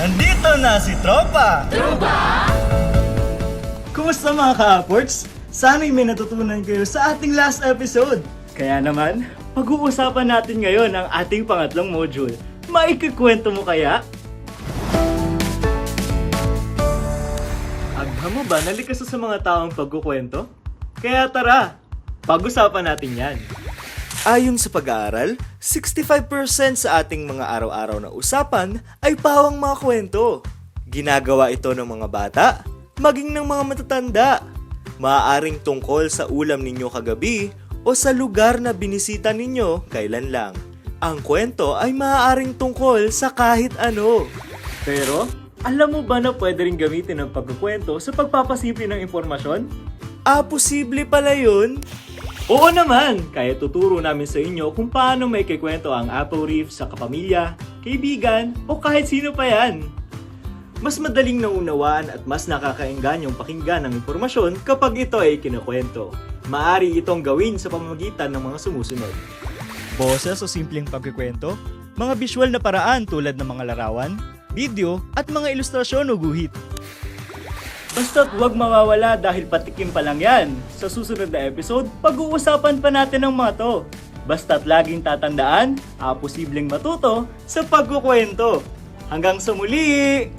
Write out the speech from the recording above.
Ito na si Tropa! Kumusta mga ka-apports? Sana'y may natutunan kayo sa ating last episode. Kaya naman, pag-uusapan natin ngayon ang ating pangatlong module. Maikikwento mo kaya? Agha mo ba nalikas sa mga taong pagkukwento? Kaya tara, pag-usapan natin yan. Ayon sa pag-aaral, 65% sa ating mga araw-araw na usapan ay pawang mga kwento. Ginagawa ito ng mga bata, maging ng mga matatanda. Maaaring tungkol sa ulam ninyo kagabi o sa lugar na binisita ninyo kailan lang. Ang kwento ay maaaring tungkol sa kahit ano. Pero, alam mo ba na pwede rin gamitin ang pagkukwento sa pagpapasimple ng impormasyon? Ah, posible pala yun? Oo naman! Kaya tuturo namin sa inyo kung paano may kikwento ang Apple Reef sa kapamilya, kaibigan, o kahit sino pa yan. Mas madaling naunawaan at mas nakakainggan yung pakinggan ng impormasyon kapag ito ay kinukwento. Maari itong gawin sa pamamagitan ng mga sumusunod. Boses o simpleng pagkikwento, mga visual na paraan tulad ng mga larawan, video, at mga ilustrasyon o guhit. Basta't huwag mawawala dahil patikim pa lang yan. Sa susunod na episode, pag-uusapan pa natin ang mga to. Basta't laging tatandaan, ah, posibleng matuto sa pagkukwento. Hanggang sa muli!